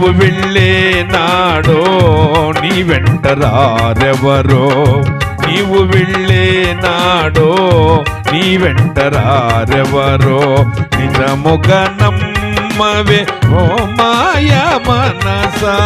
నువ్వు వెళ్ళే నాడో నీ వెంటరారెవరో నీవు వెళ్ళే నాడో నీ వెంటరారెవరో నిజముగ నమ్మవే ఓ మాయ మనసా.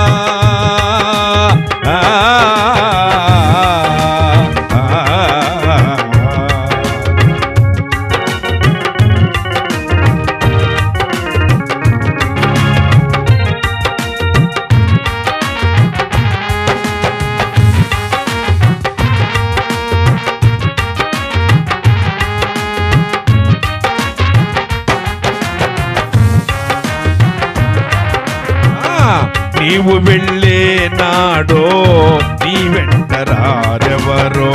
నీవు వెళ్ళే నాడో నీ వెంటరారెవరో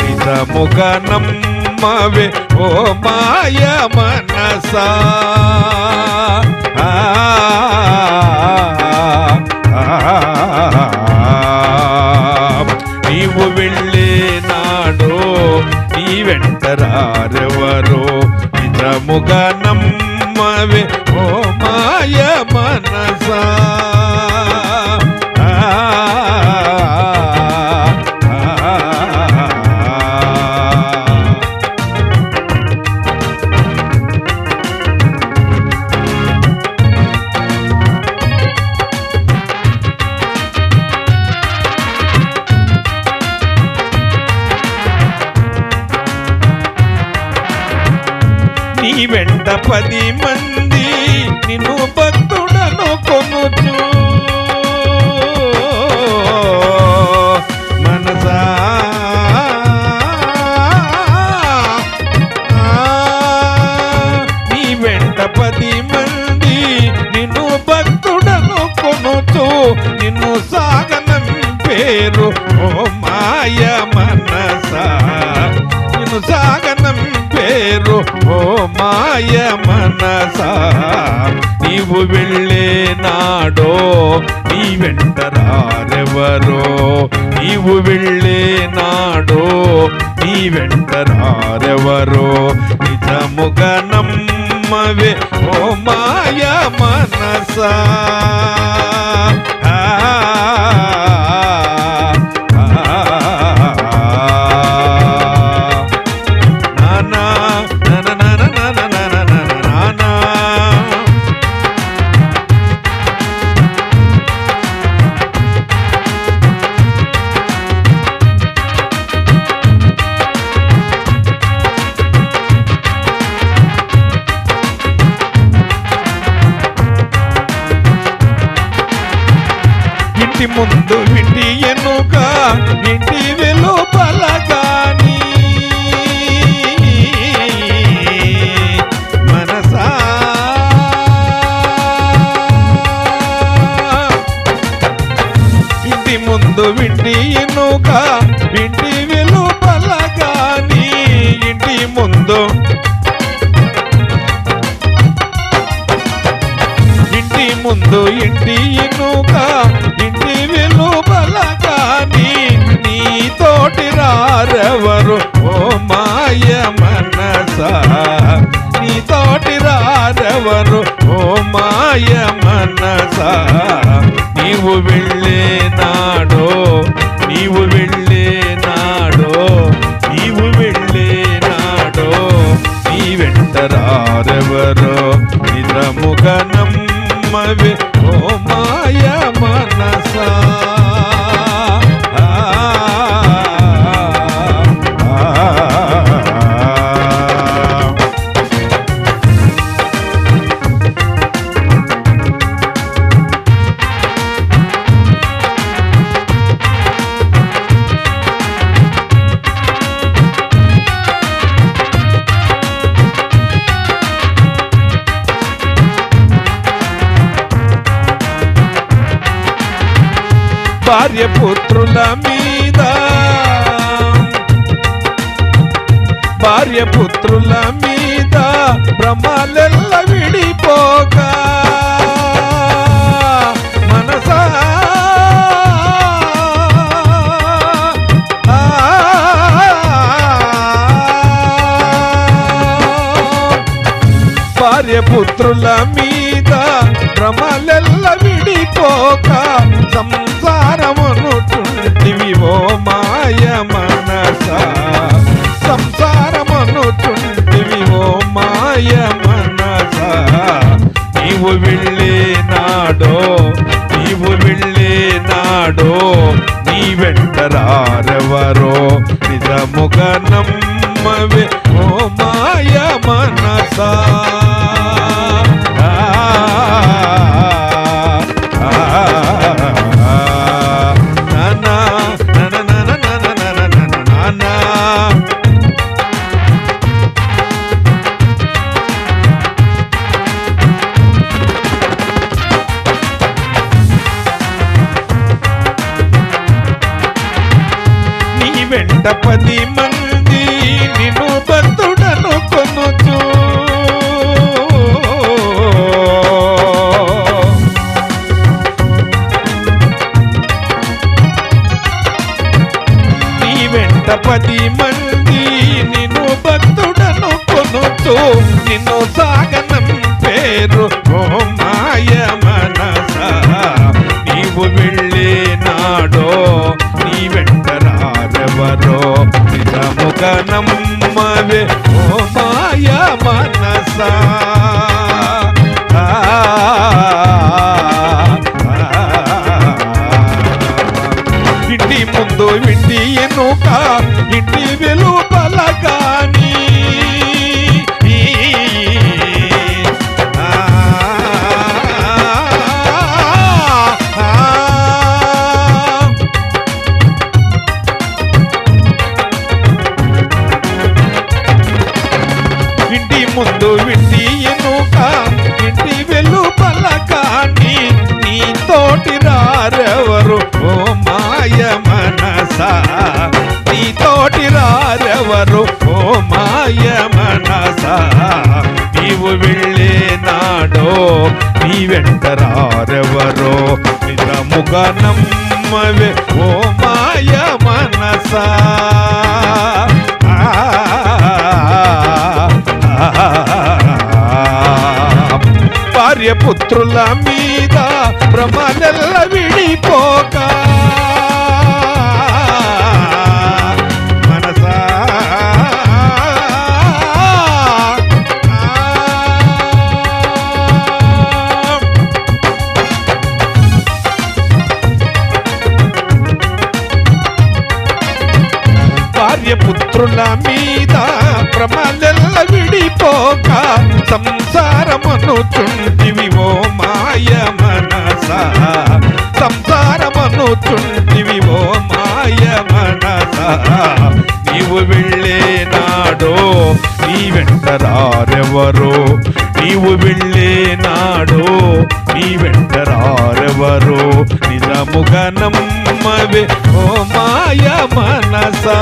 నిజముగా నమ్మవే ఓ మాయ మనసా నీవు వెళ్ళే నాడో నీ వెంటరారెవరో నిజముగా నమ్మవే నీ వెంట పది మంది నిన్ను భక్తుడను కొనుచు. మనసా. నీ వెంట పది మంది నిన్ను భక్తుడను కొనుచు. నిన్ను సాగనం పేరు ఓ మాయ మనసా. నిన్ను సాగ ఓ మాయ మనసా నీవు వెళ్ళే నాడో నీ వెంటరారెవరో నీవు వెళ్ళే నాడో నీ వెంటరారెవరో నిజముగా నమ్మవే ఓ మాయ మనసా. ఇంటి ముందు ఇంటి ఇనుక ఇంటి వెలుపల కానీ నీ తోటి రారెవరు? ఓ మాయ మనస నీ తోటి రారెవరు? ఓ మాయ మనస నీవు వెళ్ళే నాడో నీవు వెళ్ళే నమ్మవే ఓ మాయ మనసా భార్య పుత్రుల మీద. భార్య పుత్రుల మీద భ్రమలెల్ల విడిపోగా. పుత్రుల మీద భ్రమలెల్ల విడిపోక సం వెంట పది మంది నిన్ను భక్తుడను కొనుచు. నీ వెంట పది మంది నిన్ను భక్తుడను కొనుచు. నిన్ను సాగనం పేరు ఓం రారెవరో నిజముగ నమ్మవే ఓ మాయ మనస. ఇంటి ముందు ఇంటి ఎన్నుక ఇంటి వెలుపల ఇంటి ముందు ఇంటి ఎనుక ఇంటి వెలుపల కానీ నీ తోటి రారెవరు? ఓ మాయ మనస నీ తోటి రారెవరు? ఓ మాయ మనస నీవు వెళ్ళే నాడో నీ వెంట రారెవరో? నిజముగా నమ్మవే పుత్రుల మీద భ్రమలెల్ల విడిపోక. మనసా. భార్య మీద భ్రమలెల్ల విడిపోక. సంసార చుంటివి ఓ మాయ మనస సంసారమును చుంటివి ఓ మాయ మనస నీవు వెళ్ళే నాడో నీ వెంటరారెవరో నీవు వెళ్ళే నాడో నీ వెంటరారెవరో నిజముగా నమ్మవే ఓ మాయ మనసా